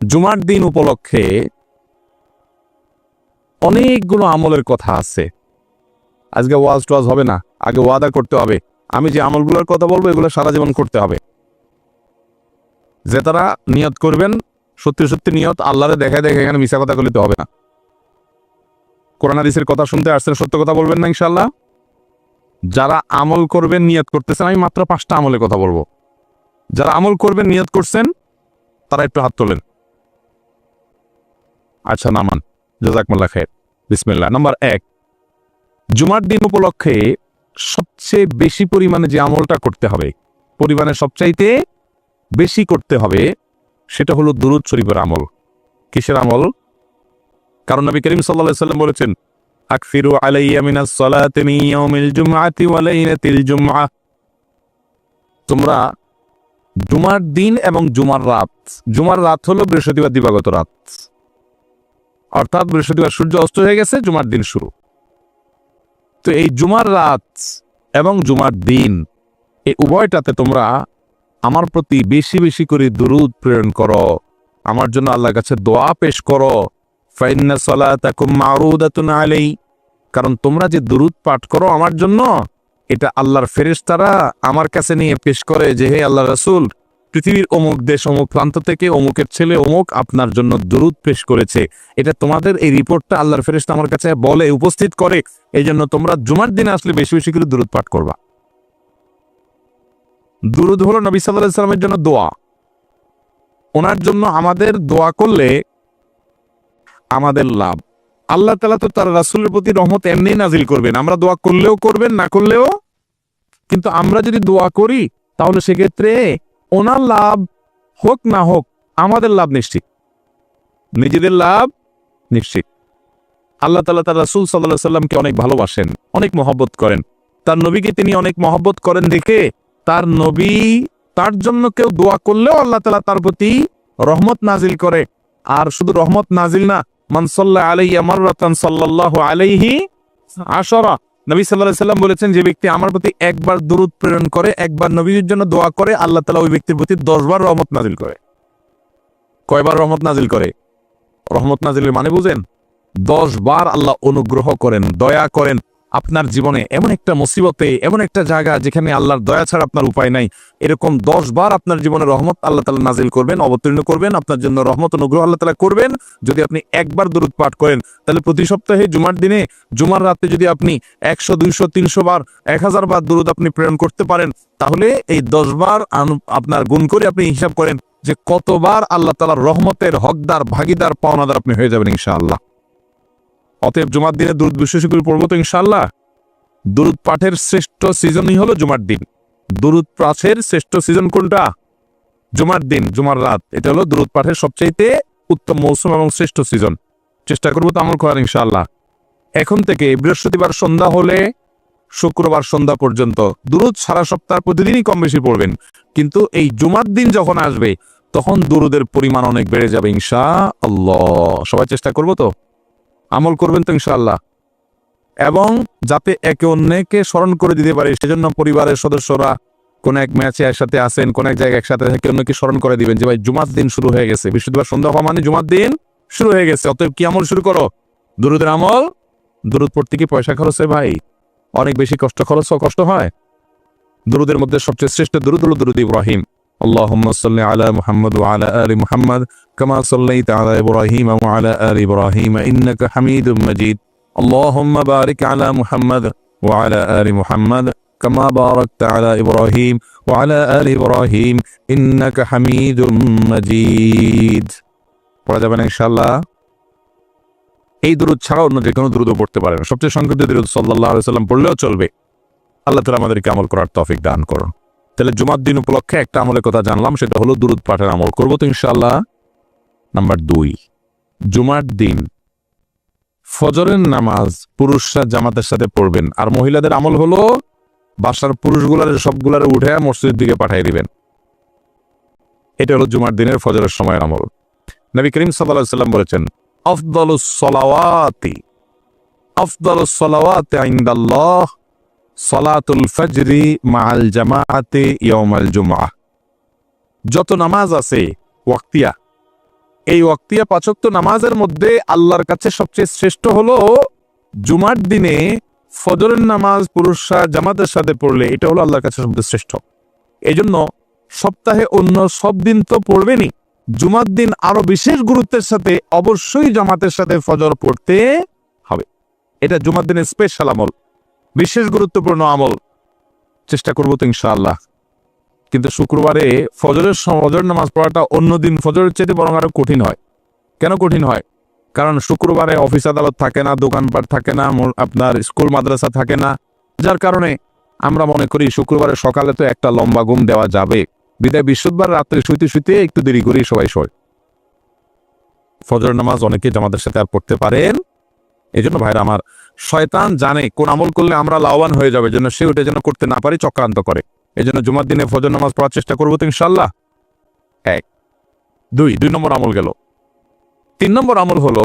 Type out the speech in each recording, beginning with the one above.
জুমার দিন উপলক্ষে অনেকগুলো আমলের কথা আছে। আজকে ওয়াজ টোয়াজ হবে না, আগে ওয়াদা করতে হবে। আমি যে আমলগুলোর কথা বলব, এগুলো সারা জীবন করতে হবে। যে তারা নিয়ত করবেন, সত্যি সত্যি নিয়ত আল্লাহরে দেখায় দেখে এখানে মিশা কথা বলতে হবে না। কোরআন হাদিসের কথা শুনতে আসছেন, সত্য কথা বলবেন না ইনশাল্লাহ যারা আমল করবেন, নিয়ত করতেছেন, আমি মাত্র পাঁচটা আমলের কথা বলব। যারা আমল করবেন, নিয়ত করছেন, তারা একটু হাত তোলেন। আচ্ছা নামান। জাজাকমুল্লাহ খের বিসমিল্লা নাম্বার এক, জুমার দিন উপলক্ষে সবচেয়ে বেশি পরিমাণে যে আমলটা করতে হবে পরিমাণে সবচাইতে বেশি করতে হবে, সেটা হলো দুরুদ শরীফের আমল। কিসের আমল? কারণ নবী করিম আলাইহি সাল্লাম বলেছেন তোমরা জুমার দিন এবং জুমার রাত। জুমার রাত হলো বৃহস্পতিবার দিবাগত রাত। অর্থাৎ বৃহস্পতিবার সূর্য অস্ত হয়ে গেছে, জুমার দিন শুরু। তো এই জুমার রাত এবং জুমার দিন, এই উভয়টাতে তোমরা আমার প্রতি বেশি বেশি করে দুরুদ প্রেরণ করো। আমার জন্য আল্লাহর কাছে দোয়া পেশ করো। ফাইন্না সালাতাকুম মারুদাতুন আলাই কারণ তোমরা যে দুরুদ পাঠ করো আমার জন্য এটা আল্লাহর ফেরেশতারা আমার কাছে নিয়ে পেশ করে যে, হে আল্লাহ রাসূল, পৃথিবীর অমুক দেশ, অমুক প্রান্ত থেকে অমুকের ছেলে অমুক আপনার জন্য দুরুদ পেশ করেছে। এটা তোমাদের এই রিপোর্টটা আল্লাহর ফেরেশতা আমার কাছে বলে, উপস্থিত করে। এই জন্য তোমরা জুমার দিনে আসলে বেশি বেশি করে দুরুদ পাঠ করবা। দুরুদ হলো নবী আলাইহি জন্য দোয়া। ওনার জন্য আমাদের দোয়া করলে আমাদের লাভ। আল্লাহ তালা তো তার রাসূলের প্রতি রহমত এমনি নাজিল করবেন। আমরা দোয়া করলেও করবেন, না করলেও কিন্তু আমরা যদি দোয়া করি, তাহলে সেক্ষেত্রে ওনার লাভ হোক না হোক, আমাদের লাভ নিশ্চিত। নিজেদের লাভ নিশ্চিত। আল্লাহ তালা তার রাসুল সাল্লাহ সাল্লামকে অনেক ভালোবাসেন, অনেক মহব্বত করেন। তার নবীকে তিনি অনেক মহব্বত করেন দেখে তার নবী তার জন্য কেউ দোয়া করলেও আল্লাহ তালা তার প্রতি রহমত নাজিল করে। আর শুধু রহমত নাজিল না মানসল্লাহ আলাইহি মাররাতান সাল্লাল্লাহু আলাইহি আশরা নবী সাল্লাহ সাল্লাম বলেছেন, যে ব্যক্তি আমার প্রতি একবার দরুদ প্রেরণ করে, একবার নবীর জন্য দোয়া করে, আল্লাহ তালা ওই ব্যক্তির প্রতি দশবার রহমত নাজিল করে। কয়বার রহমত নাজিল করে? রহমত নাজিলের মানে বুঝেন 10 বার আল্লাহ অনুগ্রহ করেন, দয়া করেন আপনার জীবনে এমন একটা মুসিবতে, এমন একটা জায়গা যেখানে আল্লাহর দয়া ছাড়া আপনার উপায় নাই, এরকম দশ বার আপনার জীবনে রহমত আল্লাহ তালা নাজিল করবেন, অবতীর্ণ করবেন, আপনার জন্য রহমত অনুগ্রহ আল্লাহ তালা করবেন। যদি আপনি একবার দূরত পাঠ করেন, তাহলে প্রতি সপ্তাহে জুমার দিনে, জুমার রাতে যদি আপনি একশো, দুইশো, তিনশো বার, এক হাজার বার দূরত আপনি প্রেরণ করতে পারেন, তাহলে এই দশ বার আপনার গুণ করে আপনি হিসাব করেন যে কতবার আল্লাহ তালার রহমতের হকদার, ভাগিদার, পাওনাদার আপনি হয়ে যাবেন ইনশাআল্লাহ। অতএব জুমার দিনে বিশ্বাসী করে পড়ব তো ইনশাল্লাহ দুরুদ পাঠের শ্রেষ্ঠ সিজনই হলো জুমার দিন। দুরুদ পাঠের শ্রেষ্ঠ সিজন কোনটা? জুমার দিন, জুমার রাত। এটা হলো দুরুদ পাঠের সবচাইতে উত্তম মৌসুম এবং শ্রেষ্ঠ সিজন। চেষ্টা করব তো আমল করার ইনশাল্লাহ এখন থেকে বৃহস্পতিবার সন্ধ্যা হলে শুক্রবার সন্ধ্যা পর্যন্ত দুরুদ সারা সপ্তাহ প্রতিদিনই কম বেশি পড়বেন। কিন্তু এই জুমার দিন যখন আসবে, তখন দুরুদের পরিমাণ অনেক বেড়ে যাবে ইনশা আল্লাহ সবাই চেষ্টা করব তো? আমল করবেন তো ইনশাআল্লাহ। এবং যাতে একে অন্যকে স্মরণ করে দিতে পারে, সেজন্য পরিবারের সদস্যরা কোন এক ম্যাচে একসাথে আসেন, কোন এক জায়গায় একসাথে থেকে অন্যকে স্মরণ করে দিবেন যে, ভাই, জুমার দিন শুরু হয়ে গেছে। বৃহস্পতিবার সন্ধ্যা হওয়া মানে জুমার দিন শুরু হয়ে গেছে। অতএব কি আমল শুরু করো? দুরুদের আমল? দুরুদ পড়তে কি পয়সা খরচ হয় ভাই? অনেক বেশি কষ্ট খরচ কষ্ট হয়। দুরুদের মধ্যে সবচেয়ে শ্রেষ্ঠ দুরুদ হলো দুরুদ ইব্রাহিম। اللهم صل على محمد وعلى آل محمد كما صليت على إبراهيم وعلى آل إبراهيم إنك حميد مجيد اللهم بارك على محمد وعلى آل محمد كما باركت على إبراهيم وعلى آل إبراهيم إنك حميد مجيد পড়া যাবে না ইনশাআল্লাহ এই দুরুদ ছাড়া অন্য যে কোনো দুরুদও পড়তে পারেন সবচেয়ে সংক্ষিপ্ত দুরুদ সাল্লাল্লাহু আলাইহি সাল্লাম পড়লেও চলবে আল্লাহ তাআলা আমাদেরকে আমল করার তৌফিক দান করুন তাহলে জুমার দিন উপলক্ষে একটা আমলের কথা জানলাম, সেটা হলো দুরুদ পাঠের আমল। করব তো ইনশাআল্লাহ। নাম্বার দুই, জুমার দিন। ফজরের নামাজ পুরুষরা জামাতের সাথে পড়বেন, আর মহিলাদের আমল হলো বাসার পুরুষগুলার সবগুলারে উঠে মসজিদের দিকে পাঠিয়ে দিবেন। এটা হলো জুমার দিনের ফজরের সময়ের আমল। নবী করিম সাল্লাল্লাহু সাল্লাম বলেছেন, আফদালুস সলাওয়াতি আফদালুস সলাওয়াতি ইনদাল্লাহ। সলাতুল ফজরি মাআল জামাআতি ইয়াউমাল জুমা যত নামাজ আছে, ওয়াক্তিয়া। এই ওয়াক্তিয়া পাচক্ত নামাজের মধ্যে আল্লাহর কাছে সবচেয়ে শ্রেষ্ঠ হলো জুমার দিনে ফজরের নামাজ পুরুষরা জামাতের সাথে পড়লে এটা হলো আল্লাহর কাছে সবচেয়ে শ্রেষ্ঠ। এই জন্য সপ্তাহে অন্য সব দিন তো পড়বেনই। জুমার দিন আরও বিশেষ গুরুত্বের সাথে অবশ্যই জামাতের সাথে ফজর পড়তে হবে। এটা জুমার দিনের স্পেশাল আমল। বিশেষ গুরুত্বপূর্ণ আমল। চেষ্টা করব তো ইনশাআল্লাহ। কিন্তু শুক্রবারে ফজরের ফজর নামাজ পড়াটা অন্য দিন ফজরের চেয়ে বরং আরও কঠিন হয়। কেন কঠিন হয়? কারণ শুক্রবারে অফিস আদালত থাকে না, দোকানপাট থাকে না আপনার স্কুল, মাদ্রাসা থাকে না। যার কারণে আমরা মনে করি শুক্রবারে সকালে তো একটা লম্বা ঘুম দেওয়া যাবে। বিদায় বৃহস্পতিবার রাত্রে শুইতে শুইতে একটু দেরি করেই সবাই শোয়। ফজর নামাজ অনেকে জামাতের সাথে আর পড়তে পারেন এই জন্য ভাইরা আমার শয়তান জানে কোন আমল করলে আমরা লাভবান হয়ে যাবে যেন সে ওটা যেন করতে না পারি, চক্রান্ত করে। এই জন্য জুমার দিনে ফজর নামাজ পড়ার চেষ্টা করব তো ইনশাল্লাহ এক। দুই দুই নম্বর আমল গেল। তিন নম্বর আমল হলো,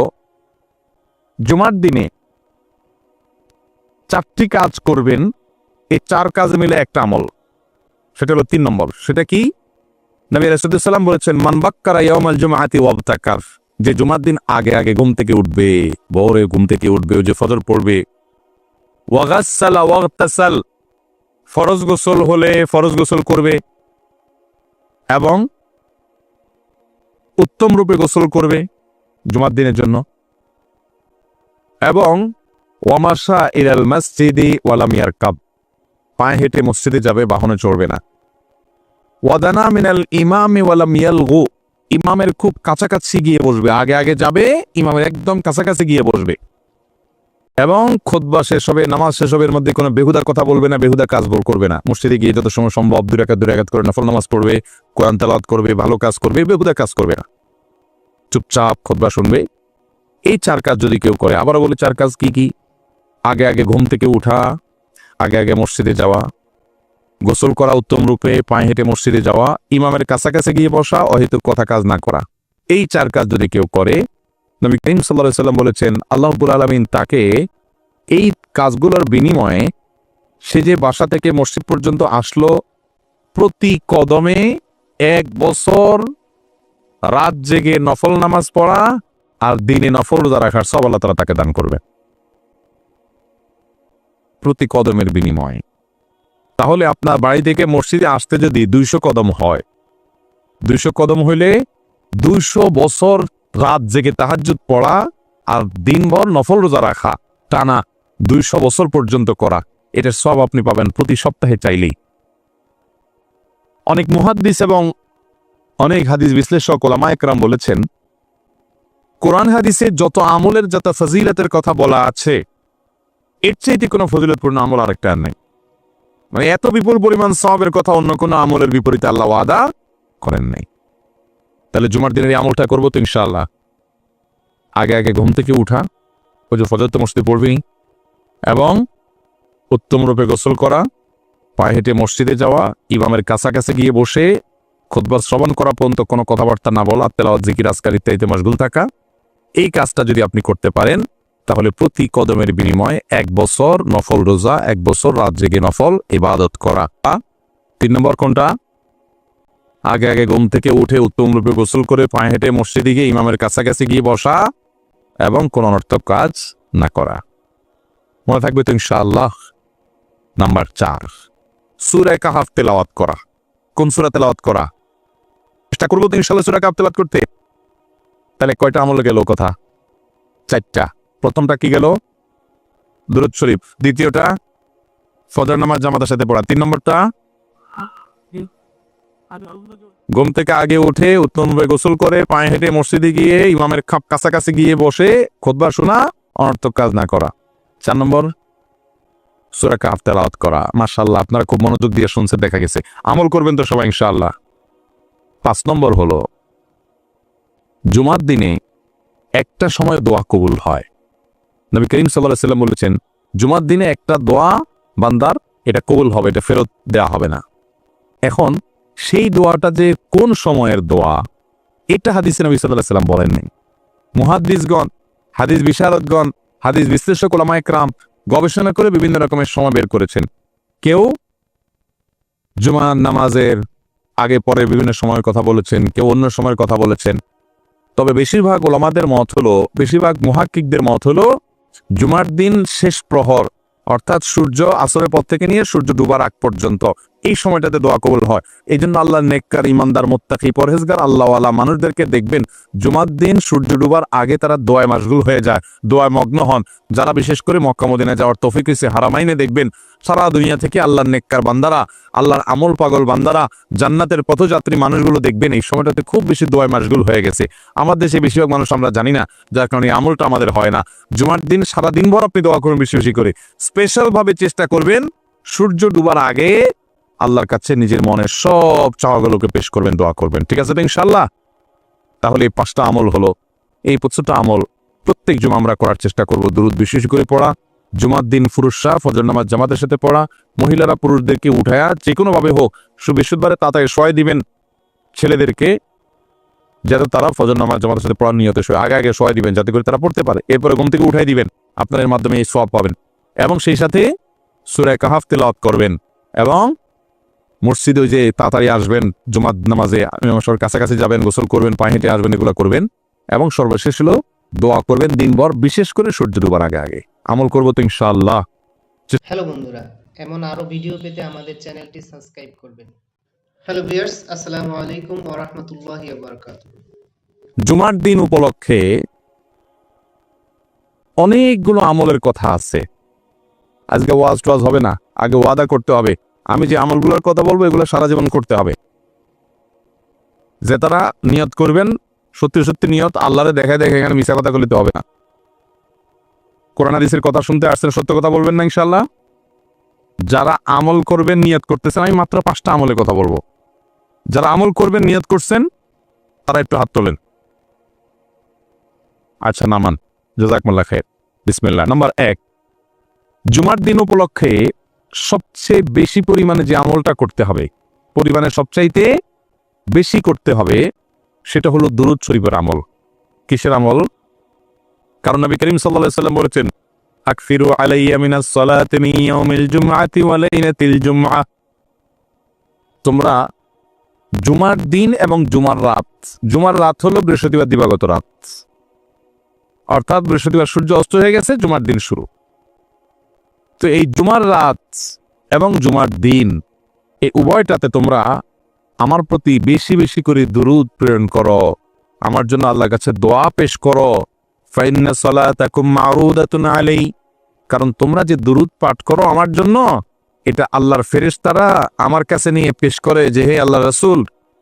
জুমার দিনে চারটি কাজ করবেন, এই চার কাজ মিলে একটা আমল। সেটা হলো তিন নম্বর। সেটা কি? নবী রাসূলুল্লাহ বলেছেন, মান বাক্কারা ইয়াউমাল জুমআতি ওয়াবতাকার। যে জুমার দিন আগে আগে ঘুম থেকে উঠবে, ভোরে ঘুম থেকে উঠবে যে ফজর পড়বে। ফরজ গোসল হলে ফরজ গোসল করবে এবং উত্তম রূপে গোসল করবে জুমার দিনের জন্য। এবং ওয়ামাশা ইলাল মসজিদি ওয়ালাম ইয়ারকাব, পায়ে হেঁটে মসজিদে যাবে, বাহনে চড়বে না। ওয়াদানা মিনাল ইমামি ওয়ালাম ইয়ালগু ইমামের খুব কাছাকাছি গিয়ে বসবে। আগে আগে যাবে, ইমামের একদম কাছাকাছি গিয়ে বসবে। এবং খোদবা শেষ হবে, নামাজ শেষ হবে, এর মধ্যে কোনো বেহুদার কথা বলবে না বেহুদার কাজ বল করবে না। মসজিদে গিয়ে যত সময় সম্ভব দূর একাত দূর একাত করে নফল নামাজ পড়বে, কোরআন তালাত করবে, ভালো কাজ করবে বেহুদার কাজ করবে না। চুপচাপ খোদবা শুনবে। এই চার কাজ যদি কেউ করে, আবারও বলে চার কাজ কি কি? আগে আগে ঘুম থেকে উঠা, আগে আগে মসজিদে যাওয়া গোসল করা উত্তম রূপে পায়ে হেঁটে মসজিদে যাওয়া, ইমামের কাছাকাছি গিয়ে বসা, অহেতুক কথা কাজ না করা। এই চার কাজ যদি কেউ করে, নবী করিম সাল্লাহ সাল্লাম বলেছেন আল্লাহবুল আলমিন তাকে এই কাজগুলোর বিনিময়ে সে যে বাসা থেকে মসজিদ পর্যন্ত আসলো, প্রতি কদমে এক বছর রাত জেগে নফল নামাজ পড়া আর দিনে নফল রোজা রাখার সব আল্লাহ তালা তাকে দান করবে প্রতি কদমের বিনিময়ে। তাহলে আপনার বাড়ি থেকে মসজিদে আসতে যদি দুইশো কদম হয়, দুইশো কদম হইলে দুইশো বছর রাত জেগে তাহাজ্জুদ পড়া আর দিনভর নফল রোজা রাখা, টানা দুইশো বছর পর্যন্ত করা, এটার সব আপনি পাবেন প্রতি সপ্তাহে চাইলেই। অনেক মুহাদ্দিস এবং অনেক হাদিস বিশ্লেষক ওলামা একরাম বলেছেন, কোরআন হাদিসে যত আমলের যত ফজিলতের কথা বলা আছে, এর চাইতে কোনো ফজিলতপূর্ণ আমল আরেকটা আর নেই। মানে এত বিপুল পরিমাণ সবের কথা অন্য কোনো আমলের বিপরীতে আল্লাহ ওয়াদা করেন নাই। তাহলে জুমার দিনের এই আমলটা করব তো ইনশাআল্লাহ। আগে আগে ঘুম থেকে উঠা, ওই যে ফজর তো মসজিদে পড়বি, এবং উত্তম রূপে গোসল করা, পায়ে হেঁটে মসজিদে যাওয়া, ইমামের কাছাকাছি গিয়ে বসে খুতবা শ্রবণ করা পর্যন্ত কোনো কথাবার্তা না বলা, তেলাওয়াত, জিকির, আজকার ইত্যাদিতে মশগুল থাকা, এই কাজটা যদি আপনি করতে পারেন তাহলে প্রতি কদমের বিনিময়ে এক বছর নফল রোজা, এক বছর রাত জেগে নফল ইবাদত করা। তিন নম্বর কোনটা? আগে আগে ঘুম থেকে উঠে উত্তম রূপে গোসল করে পায়ে হেঁটে মসজিদে গিয়ে ইমামের কাছাকাছি গিয়ে বসা এবং কোন অনর্থক কাজ না করা। মনে থাকবে তো ইনশাআল্লাহ। নাম্বার চার সুরায় কাহাফ তেলাওয়াত করা। কোন সুরা তেলাওয়াত করা? চেষ্টা করব তো ইনশাল্লাহ সুরা কাহাফ তেলাওয়াত করতে। তাহলে কয়টা আমল গেল কথা? চারটা। প্রথমটা কি গেল? দুরুদ শরীফ। দ্বিতীয়টা, ফজর নামাজ জামাতের সাথে পড়া। তিন নম্বরটা, ঘুম থেকে আগে উঠে উত্তমভাবে গোসল করে পায়ে হেঁটে মসজিদে গিয়ে ইমামের খাপ কাছাকাছি গিয়ে বসে খোদবা শোনা, অনর্থক কাজ না করা। চার নম্বর সুরা কাফ তেলাওয়াত করা। মাশাল্লাহ আপনারা খুব মনোযোগ দিয়ে শুনছে দেখা গেছে। আমল করবেন তো সবাই, ইনশাআল্লাহ। পাঁচ নম্বর হলো, জুমার দিনে একটা সময় দোয়া কবুল হয়। নবী করিম সাল্লাহ সাল্লাম বলেছেন, জুমার দিনে একটা দোয়া বান্দার, এটা কবুল হবে, এটা ফেরত দেয়া হবে না। এখন, সেই দোয়াটা যে কোন সময়ের দোয়া, এটা হাদিসে নবী সাল্লাহ সাল্লাম বলেননি। মুহাদ্দিসগণ, হাদিস বিশারদগণ, হাদিস বিশ্লেষক ওলামা একরাম গবেষণা করে বিভিন্ন রকমের সময় বের করেছেন। কেউ জুমার নামাজের আগে, পরে বিভিন্ন সময়ের কথা বলেছেন, কেউ অন্য সময়ের কথা বলেছেন। তবে বেশিরভাগ ওলামাদের মত হলো, বেশিরভাগ মহাকিকদের মত হলো জুমার দিন শেষ প্রহর অর্থাৎ সূর্য আসরের পর থেকে নিয়ে সূর্য ডুবার আগ পর্যন্ত। এই সময়টাতে দোয়া কবুল হয়। এই জন্য আল্লাহ নেককার ইমানদার মোত্তাকি, পরহেজগার, আল্লাহওয়ালা মানুষদেরকে দেখবেন জুমার দিন সূর্য ডুবার আগে তারা দোয়ায় মাসগুল হয়ে যায়, দোয়ায় মগ্ন হন। যারা বিশেষ করে মক্কা, মদিনা যাওয়ার তফিক হয়েছে হারামাইনে দেখবেন সারা দুনিয়া থেকে আল্লাহর নেককার বান্দারা, আল্লাহর আমল পাগল বান্দারা, জান্নাতের পথযাত্রী মানুষগুলো দেখবেন এই সময়টাতে খুব বেশি দোয়ায় মাসগুল হয়ে গেছে। আমার দেশে বেশিরভাগ মানুষ আমরা জানি না, যার কারণে আমলটা আমাদের হয় না। জুমার দিন সারা দিনভর আপনি দোয়া করবেন বেশি বেশি করে। স্পেশালভাবে চেষ্টা করবেন সূর্য ডুবার আগে আল্লাহর কাছে নিজের মনের সব চাওয়াগুলোকে পেশ করবেন, দোয়া করবেন। ঠিক আছে ইনশাল্লাহ তাহলে এই পাঁচটা আমল হলো। এই প্রত্যেকটা আমল প্রত্যেক জুমা আমরা করার চেষ্টা করব। দুরুদ বিশেষ করে পড়া, জুমার দিন পুরুষরা ফজর নামাজ জামাতের সাথে পড়া, মহিলারা পুরুষদেরকে উঠায়া যে কোনো ভাবে হোক সুবৃহস্পতিবারে তাড়াতাড়ি সয় দিবেন ছেলেদেরকে, যাতে তারা ফজর নামাজ জামাতের সাথে পড়ার নিয়তে সয় আগে আগে সয় দিবেন যাতে করে তারা পড়তে পারে। এরপরে ঘুম থেকে উঠাই দিবেন। আপনার এর মাধ্যমে এই সব পাবেন। এবং সেই সাথে সুরায় কাহাফ তেলাওয়াত করবেন। এবং মসজিদে ওই যে তাড়াতাড়ি আসবেন জুমাত নামাজে সবার কাছাকাছি যাবেন গোসল করবেন পায়ে হেঁটে আসবেন এগুলো করবেন। এবং সর্বশেষ হলো দোয়া করবেন দিনভর বিশেষ করে সূর্য ডুবার আগে আগে। আমল করব তো ইনশাআল্লাহ। হ্যালো বন্ধুরা এমন আরও ভিডিও পেতে আমাদের চ্যানেলটি সাবস্ক্রাইব করবেন। হ্যালো ভিউয়ার্স আসসালামু আলাইকুম ওয়া রাহমাতুল্লাহি ওয়া বারাকাতুহু। জুমার দিন উপলক্ষে অনেকগুলো আমলের কথা আছে। আজকে ওয়াজ টোয়াজ হবে না আগে ওয়াদা করতে হবে। আমি যে আমলগুলোর কথা বলব, এগুলো সারা জীবন করতে হবে। যে তারা নিয়ত করবেন, সত্যি সত্যি নিয়ত, আল্লাহরে দেখায় দেখে এখানে মিশা কথা বলিতে হবে না। কোরআন হাদিসের কথা শুনতে আসছেন, সত্য কথা বলবেন না ইনশাল্লাহ যারা আমল করবেন, নিয়ত করতেছেন, আমি মাত্র পাঁচটা আমলের কথা বলব। যারা আমল করবেন, নিয়ত করছেন, তারা একটু হাত তোলেন। আচ্ছা নামান। জাজাকমুল্লাহ খায়ের বিসমিল্লাহ। নাম্বার এক। জুমার দিন উপলক্ষে সবচেয়ে বেশি পরিমাণে যে আমলটা করতে হবে, পরিমাণে সবচাইতে বেশি করতে হবে, সেটা হলো দুরুদ শরীফের আমল। কিসের আমল? কারণ নবী করিম সাল্লাল্লাহু সাল্লাম বলেছেন, আকফিরু আলাইয়া তোমরা জুমার দিন এবং জুমার রাত জুমার রাত হলো বৃহস্পতিবার দিবাগত রাত। অর্থাৎ বৃহস্পতিবার সূর্য অস্ত হয়ে গেছে, জুমার দিন শুরু। তো এই জুমার রাত এবং জুমার দিন, এই উভয়টাতে তোমরা আমার প্রতি বেশি বেশি করে দুরুদ প্রেরণ করো। আমার জন্য আল্লাহর কাছে দোয়া পেশ করো। ফাইন্না কারণ তোমরা যে দুরুদ পাঠ করো আমার জন্য, এটা আল্লাহর ফেরেশতারা আমার কাছে নিয়ে পেশ করে যে, হে আল্লাহ রাসূল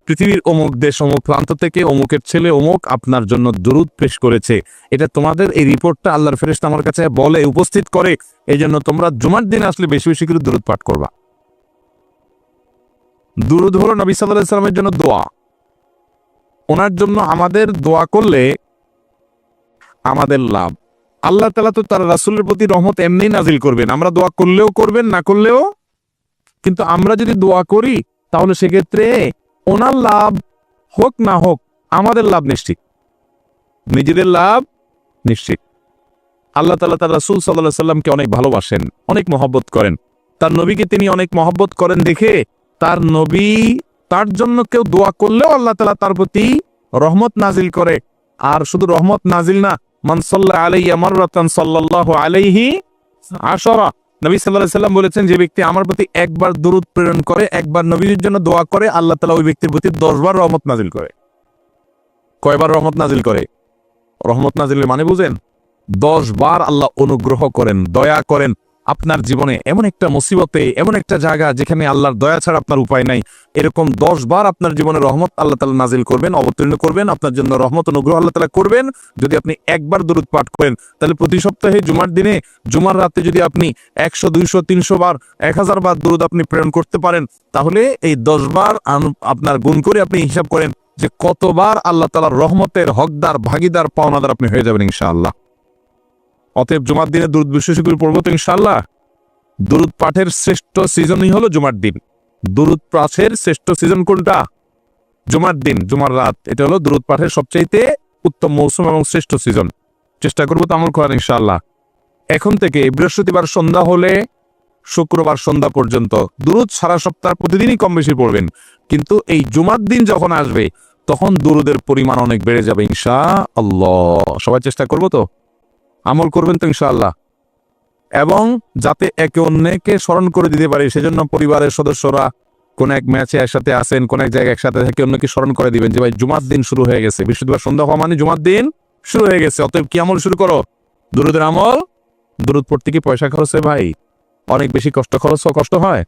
পৃথিবীর অমুক দেশ, অমুক প্রান্ত থেকে অমুকের ছেলে, অমুক আপনার জন্য দুরুদ পেশ করেছে। এটা তোমাদের এই রিপোর্টটা আল্লাহর ফেরেশতা আমার কাছে বলে, উপস্থিত করে এই জন্য তোমরা জুমার দিন আসলে বেশি বেশি করে দুরুদ পাঠ করবা। দুরুদ হলো নবী সাল্লাহ সাল্লামের জন্য দোয়া। ওনার জন্য আমাদের দোয়া করলে আমাদের লাভ। আল্লাহ তালা তো তার রাসুলের প্রতি রহমত এমনি নাজিল করবেন। আমরা দোয়া করলেও করবেন, না করলেও, কিন্তু আমরা যদি দোয়া করি, তাহলে সেক্ষেত্রে ওনার লাভ হোক না হোক, আমাদের লাভ নিশ্চিত। নিজেদের লাভ নিশ্চিত। আল্লাহ তালা তার রাসুল সাল্লাহ সাল্লামকে অনেক ভালোবাসেন, অনেক মহব্বত করেন। তার নবীকে তিনি অনেক মহব্বত করেন দেখে তার নবী তার জন্য কেউ দোয়া করলেও আল্লাহ তালা তার প্রতি রহমত নাজিল করে। আর শুধু রহমত নাজিল না মানসল্লাহ আলাইয়া মাররাতান সাল্লাল্লাহু আলাইহি আশরা। নবী সাল্লাহ সাল্লাম বলেছেন যে ব্যক্তি আমার প্রতি একবার দরুদ প্রেরণ করে, একবার নবীর জন্য দোয়া করে, আল্লাহ তালা ওই ব্যক্তির প্রতি দশবার রহমত নাজিল করে। কয়বার রহমত নাজিল করে? রহমত নাজিলের মানে বুঝেন? 10 বার আল্লাহ অনুগ্রহ করেন, দয়া করেন আপনার জীবনে এমন একটা মুসিবতে, এমন একটা জায়গা যেখানে আল্লাহর দয়া ছাড়া আপনার উপায় নাই। এরকম দশ বার আপনার জীবনে রহমত আল্লাহ তালা নাজিল করবেন, অবতীর্ণ করবেন, আপনার জন্য রহমত অনুগ্রহ আল্লাহ তালা করবেন। যদি আপনি একবার দূরত পাঠ করেন, তাহলে প্রতি সপ্তাহে জুমার দিনে, জুমার রাতে যদি আপনি একশো, দুইশো, তিনশো বার, এক হাজার বার দূরত আপনি প্রেরণ করতে পারেন, তাহলে এই দশ বার আপনার গুণ করে আপনি হিসাব করেন যে কতবার আল্লাহ তালার রহমতের হকদার, ভাগিদার, পাওনাদার আপনি হয়ে যাবেন ইনশাআল্লাহ। অতএব জুমার দিনে দুরুদ বিশেষ করে পড়ব তো ইনশাল্লাহ দুরুদ পাঠের শ্রেষ্ঠ সিজনই হলো জুমার দিন। দুরুদ পাঠের শ্রেষ্ঠ সিজন কোনটা? জুমার দিন, জুমার রাত। এটা হলো দুরুদ পাঠের সবচাইতে উত্তম মৌসুম এবং শ্রেষ্ঠ সিজন চেষ্টা করব তো আমল করার ইনশাআল্লাহ। এখন থেকে বৃহস্পতিবার সন্ধ্যা হলে শুক্রবার সন্ধ্যা পর্যন্ত দুরুদ সারা সপ্তাহ প্রতিদিনই কম বেশি পড়বেন। কিন্তু এই জুমার দিন যখন আসবে, তখন দুরুদের পরিমাণ অনেক বেড়ে যাবে ইনশা আল্লাহ সবাই চেষ্টা করব তো? আমল করবেন তো ইনশাআল্লাহ। এবং যাতে একে অন্যকে স্মরণ করে দিতে পারে, সেজন্য পরিবারের সদস্যরা কোন এক ম্যাচে একসাথে আসেন, কোন এক জায়গায় একসাথে থেকে অন্যকে স্মরণ করে দিবেন যে, ভাই, জুমার দিন শুরু হয়ে গেছে। বৃহস্পতিবার সন্ধ্যা হওয়া মানে জুমার দিন শুরু হয়ে গেছে। অতএব কি আমল শুরু করো? দুরুদের আমল? দুরুদ পড়তে কি পয়সা খরচ হয় ভাই? অনেক বেশি কষ্ট খরচ, কষ্ট হয়?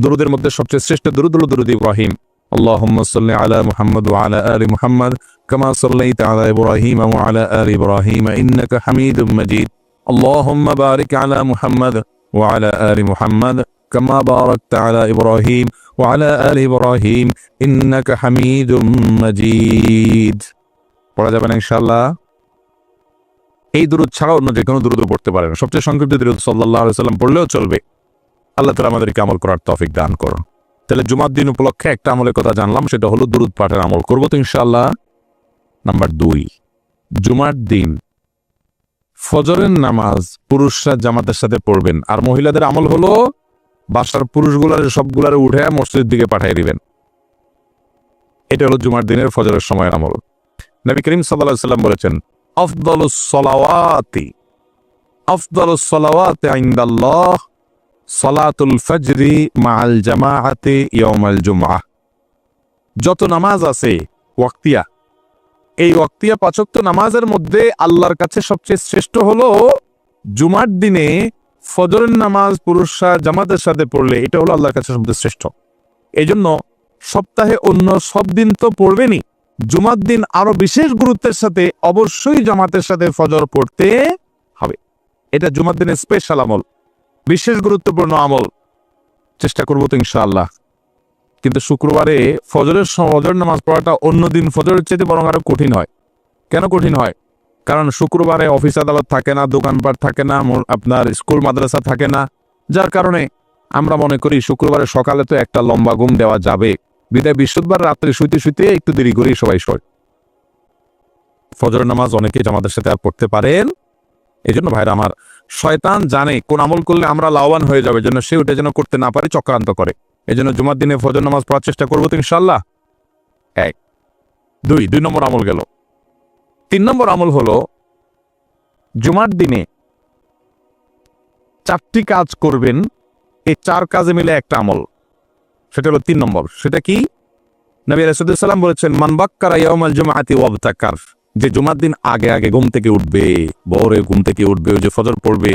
দুরুদের মধ্যে সবচেয়ে শ্রেষ্ঠ দুরুদ হলো দুরুদ ইব্রাহিম। اللهم صل على محمد وعلى آل محمد كما صليت على إبراهيم وعلى آل إبراهيم إنك حميد مجيد اللهم بارك على محمد وعلى آل محمد كما باركت على إبراهيم وعلى آل إبراهيم إنك حميد مجيد পড়া যাবে না ইনশাআল্লাহ এই দুরুদ ছাড়া অন্য যে কোনো দুরুদ পড়তে পারেন সবচেয়ে সংক্ষিপ্ত দুরুদ সাল্লাল্লাহু আলাইহি সাল্লাম পড়লেও চলবে আল্লাহ তাআলা আমাদেরকে আমল করার তৌফিক দান করুন তাহলে জুমার দিন উপলক্ষে একটা আমলের কথা জানলাম, সেটা হলো দুরুদ পাঠের আমল। করব তো ইনশাআল্লাহ। নাম্বার দুই, জুমার দিন ফজরের নামাজ পুরুষরা জামাতের সাথে পড়বেন, আর মহিলাদের আমল হলো বাসার পুরুষগুলার সবগুলার উঠে মসজিদের দিকে পাঠিয়ে দিবেন। এটা হলো জুমার দিনের ফজরের সময়ের আমল। নবী করিম সাল্লাল্লাহু সাল্লাম বলেছেন, আফদালুস সলাওয়াতি আফদালুস সলাওয়াতি ইনদাল্লাহ। সলাতুল ফজরি মাআল জামাআতে ইয়াউমাল জুমআহ। যত নামাজ আছে, ওয়াক্তিয়া। এই ওয়াক্তিয়া পাচক্ত নামাজের মধ্যে আল্লাহর কাছে সবচেয়ে শ্রেষ্ঠ হলো জুমার দিনে ফজরের নামাজ পুরুষরা জামাতের সাথে পড়লে এটা হলো আল্লাহর কাছে সবচেয়ে শ্রেষ্ঠ। এই জন্য সপ্তাহে অন্য সব দিন তো পড়বেনই। জুমার দিন আরও বিশেষ গুরুত্বের সাথে অবশ্যই জামাতের সাথে ফজর পড়তে হবে। এটা জুমার দিনের স্পেশাল আমল। বিশেষ গুরুত্বপূর্ণ আমল। চেষ্টা করব তো ইনশাআল্লাহ। কিন্তু শুক্রবারে ফজরের ফজর নামাজ পড়াটা অন্য দিন ফজরের চেয়ে বরং আরও কঠিন হয়। কেন কঠিন হয়? কারণ শুক্রবারে অফিস আদালত থাকে না, দোকানপাট থাকে না আপনার স্কুল, মাদ্রাসা থাকে না। যার কারণে আমরা মনে করি শুক্রবারে সকালে তো একটা লম্বা ঘুম দেওয়া যাবে। বিদায় বৃহস্পতিবার রাত্রে শুইতে শুইতে একটু দেরি করেই সবাই শোয়। ফজর নামাজ অনেকে জামাতের সাথে আর পড়তে পারেন এই জন্য ভাইরা আমার, শয়তান জানে কোন আমল করলে আমরা লাভবান হয়ে যাবে জন্য সে ওটা যেন করতে না পারে, চক্রান্ত করে। এই জন্য জুমার দিনে ফজর নামাজ পড়ার চেষ্টা করব তো ইনশাল্লাহ এক। দুই দুই নম্বর আমল গেল। তিন নম্বর আমল হলো, জুমার দিনে চারটি কাজ করবেন, এই চার কাজে মিলে একটা আমল। সেটা হলো তিন নম্বর। সেটা কি? নবী রাসূলুল্লাহ বলেছেন মানবাক্কারা ইয়াউমাল জুমআতি ওয়াবতাকার। যে জুমার দিন আগে আগে ঘুম থেকে উঠবে বরে ঘুম থেকে উঠবে, ওই যে ফজর পড়বে।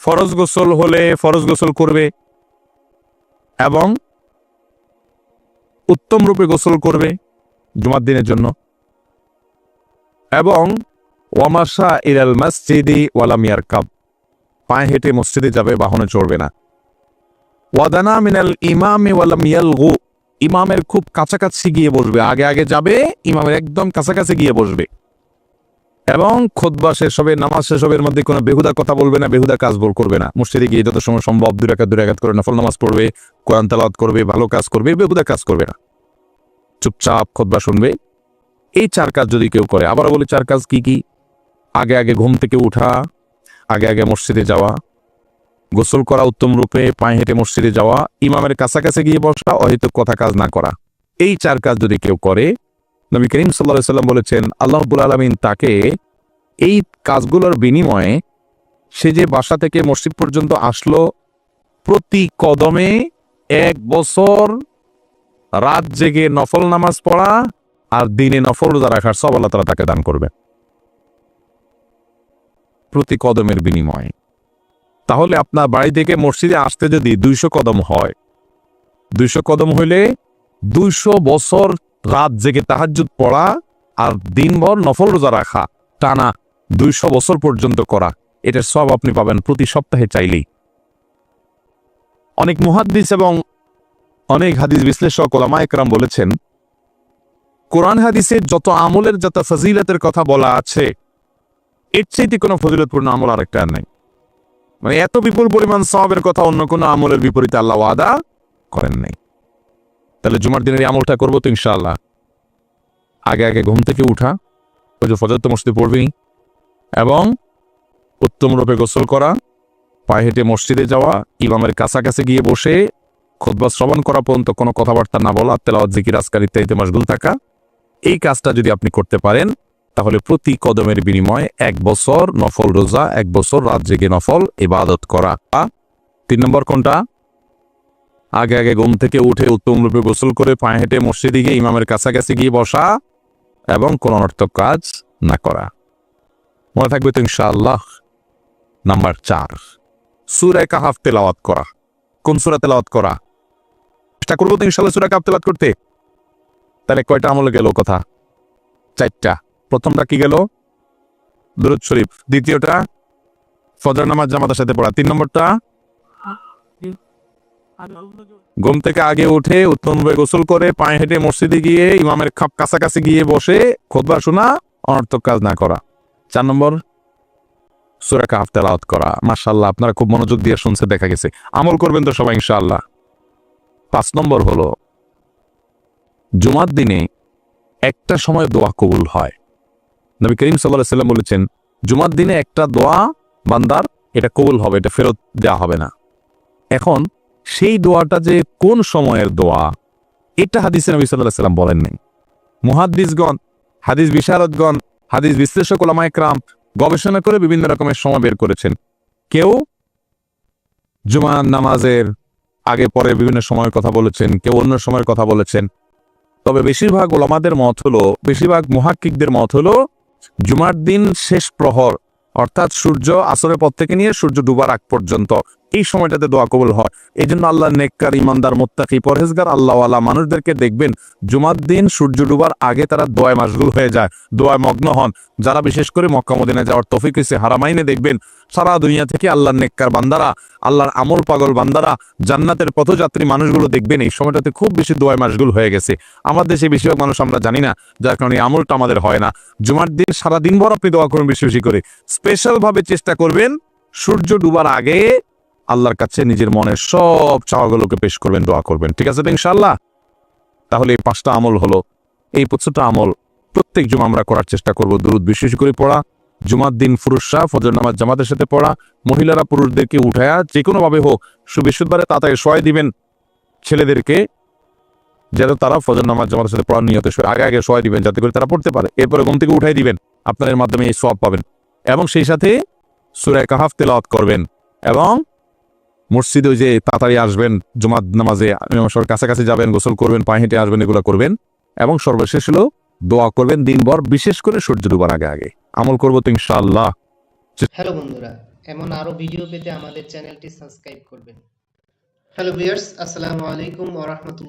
ফরজ গোসল হলে ফরজ গোসল করবে এবং উত্তম রূপে গোসল করবে জুমার দিনের জন্য। এবং ওয়ামাশা ইলাল মসজিদি ওয়ালাম ইয়ারকাব, পায়ে হেঁটে মসজিদে যাবে, বাহনে চড়বে না। ওয়াদানা মিনাল ইমামে ওয়ালাম ইয়ালগু ইমামের খুব কাছাকাছি গিয়ে বসবে। আগে আগে যাবে, ইমামের একদম কাছাকাছি গিয়ে বসবে। এবং খোদবা শেষ হবে, নামাজ শেষ হবে, এর মধ্যে কোনো বেহুদা কথা বলবে না, বেহুদা কাজ বল করবে না। মসজিদে গিয়ে যত সময় সম্ভব দুই রাকাত দুই রাকাত করে নফল নামাজ পড়বে, কোরআন তালাত করবে, ভালো কাজ করবে, বেহুদা কাজ করবে না। চুপচাপ খোদবা শুনবে। এই চার কাজ যদি কেউ করে আবার বলি চার কাজ কি কি? আগে আগে ঘুম থেকে উঠা, আগে আগে মসজিদে যাওয়া গোসল করা উত্তম রূপে পায়ে হেঁটে মসজিদে যাওয়া, ইমামের কাছাকাছি গিয়ে বসা, অহেতুক কথা কাজ না করা। এই চার কাজ যদি কেউ করে, নবী করিম সাল্লাহ সাল্লাম বলেছেন, আল্লাহ রব্বুল আলমিন তাকে এই কাজগুলোর বিনিময়ে সে যে বাসা থেকে মসজিদ পর্যন্ত আসলো, প্রতি কদমে এক বছর রাত জেগে নফল নামাজ পড়া আর দিনে নফল রোজা রাখার সব আল্লাহ তালা তাকে দান করবে প্রতি কদমের বিনিময়ে। তাহলে আপনার বাড়ি থেকে মসজিদে আসতে যদি দুইশো কদম হয়, দুইশো কদম হইলে দুইশো বছর রাত জেগে তাহাজ্জুদ পড়া আর দিনভর নফল রোজা রাখা, টানা দুইশো বছর পর্যন্ত করা, এটার সব আপনি পাবেন প্রতি সপ্তাহে চাইলেই। অনেক মুহাদ্দিস এবং অনেক হাদিস বিশ্লেষক ওলামা একরাম বলেছেন, কোরআন হাদিসের যত আমলের যত ফজিলতের কথা বলা আছে, এর চাইতে কোনো ফজিলতপূর্ণ আমল আর নাই। মানে এত বিপুল পরিমাণ সবের কথা অন্য কোনো আমলের বিপরীতে আল্লাহ ওয়াদা করেন নাই। তাহলে জুমার দিনের এই আমলটা করব তো ইনশাআল্লাহ। আগে আগে ঘুম থেকে উঠা ওই ফজর তো মসজিদে পড়বেই। এবং উত্তম রূপে গোসল করা, পায়ে হেঁটে মসজিদে যাওয়া, ইমামের কাছাকাছি গিয়ে বসে খোদবা শ্রবণ করা পর্যন্ত কোনো কথাবার্তা না বলা, তেলাওয়াত, জিকির, আজকার ইত্যাদিতে মশগুল থাকা, এই কাজটা যদি আপনি করতে পারেন তাহলে প্রতি কদমের বিনিময়ে এক বছর নফল রোজা, এক বছর রাত জেগে নফল ইবাদত করা? তিন নম্বর কোনটা? আগে আগে ঘুম থেকে উঠে উত্তম রূপে গোসল করে পায়ে হেঁটে মসজিদে গিয়ে ইমামের কাছাকাছি গিয়ে বসা এবং কোন অনর্থক কাজ না করা। মনে থাকবে তো ইনশাআল্লাহ। নাম্বার চার সুরায় কাহাফ তেলাওয়াত করা। কোন সুরা তেলাওয়াত করা? চেষ্টা করব তো ইনশাল্লাহ সুরা কাহাফ তেলাওয়াত করতে। তাহলে কয়টা আমলে গেল কথা? চারটা। প্রথমটা কি গেল? দুরুদ শরীফ। দ্বিতীয়টা ফজর নামাজ জামাতের সাথে পড়া। তিন নম্বরটা, ঘুম থেকে আগে উঠে উত্তম ভাবে গোসল করে পায়ে হেঁটে মসজিদে গিয়ে ইমামের খাপ কাছাকাছি গিয়ে বসে খোদবা শোনা, অনর্থক কাজ না করা। চার নম্বর, সুরা কাহাফ তেলাওয়াত করা। মাশাল্লাহ আপনারা খুব মনোযোগ দিয়ে শুনছে, দেখা গেছে। আমল করবেন তো সবাই, ইনশাআল্লাহ। পাঁচ নম্বর হলো, জুমার দিনে একটা সময় দোয়া কবুল হয়। নবী করিম সাল্লাহ সাল্লাম বলেছেন, জুমার দিনে একটা দোয়া বান্দার, এটা কবুল হবে, এটা ফেরত দেওয়া হবে না। এখন, সেই দোয়াটা যে কোন সময়ের দোয়া, এটা হাদিসে নবী সাল্লাহ সাল্লাম বলেন নাই। মুহাদ্দিসগণ, হাদিস বিশারদগণ, হাদিস বিশ্লেষক ওলামা একরাম গবেষণা করে বিভিন্ন রকমের সময় বের করেছেন। কেউ জুমার নামাজের আগে, পরে বিভিন্ন সময়ের কথা বলেছেন, কেউ অন্য সময়ের কথা বলেছেন। তবে বেশিরভাগ ওলামাদের মত হলো, বেশিরভাগ মুহাক্কিকদের মত হলো জুমার দিন শেষ প্রহর অর্থাৎ সূর্য আসরের পর থেকে নিয়ে সূর্য ডুবার আগ পর্যন্ত। এই সময়টাতে দোয়া কবুল হয়। এই জন্য আল্লাহ নেককার ইমানদার মোত্তাকি, পরহেজগার, আল্লাহওয়ালা মানুষদেরকে দেখবেন, জুমার দিন সূর্য ডুবার আগে তারা দোয়ায় মাসগুল হয়ে যায়, দোয়ায় মগ্ন হন। যারা বিশেষ করে মক্কা মদিনায় যাওয়ার তফিক হয়েছে, হারামাইনে দেখবেন, সারা দুনিয়া থেকে আল্লাহর নেককার বান্দারা, আল্লাহর আমল পাগল বান্দারা, জান্নাতের পথযাত্রী মানুষগুলো দেখবেন, এই সময়টাতে খুব বেশি দোয়ায় মাসগুল হয়ে গেছে। আমাদের দেশে বেশিরভাগ মানুষ আমরা জানি না, যার কারণে আমলটা আমাদের হয় না। জুমার দিন সারা দিনভর আপনি দোয়া করবেন বেশি বেশি করে। স্পেশাল ভাবে চেষ্টা করবেন, সূর্য ডুবার আগে আল্লাহর কাছে নিজের মনের সব চাওয়াগুলোকে পেশ করবেন, দোয়া করবেন। ঠিক আছে তো ইনশাল্লাহ তাহলে এই পাঁচটা আমল হলো, এই পাঁচটা আমল প্রত্যেক জুমা আমরা করার চেষ্টা করব। দুরুদ বিশেষ করে পড়া, জুমার দিন পুরুষরা ফজর নামাজ জামাতের সাথে পড়া, মহিলারা পুরুষদেরকে উঠায়া যে কোনো ভাবে হোক সুবিশুদ্ধবারে তাড়াতাড়ি সয় দিবেন। ছেলেদেরকে যাতে তারা ফজর নামাজ জামাতের সাথে পড়ার নিয়তে আগে আগে সয় দিবেন যাতে করে তারা পড়তে পারে। এরপরে ঘুম থেকে উঠাই দিবেন, আপনাদের মাধ্যমে এই সব পাবেন। এবং সেই সাথে সুরায় কাহাফ তেলাওয়াত করবেন। এবং মসজিদে ওই যে তাড়াতাড়ি আসবেন জমাত নামাজে কাছাকাছি যাবেন, গোসল করবেন, পায়ে হেঁটে আসবেন, এগুলো করবেন। এবং সর্বশেষ হলো দোয়া করবেন দিনভর, বিশেষ করে সূর্য ডুবার আগে আগে। আমল করব তো ইনশাআল্লাহ। হ্যালো বন্ধুরা, এমন আরও ভিডিও পেতে আমাদের চ্যানেলটি সাবস্ক্রাইব করবেন। হ্যালো ভিউয়ার্স, আসসালামু আলাইকুম ওয়া রাহমাতুল্লাহ।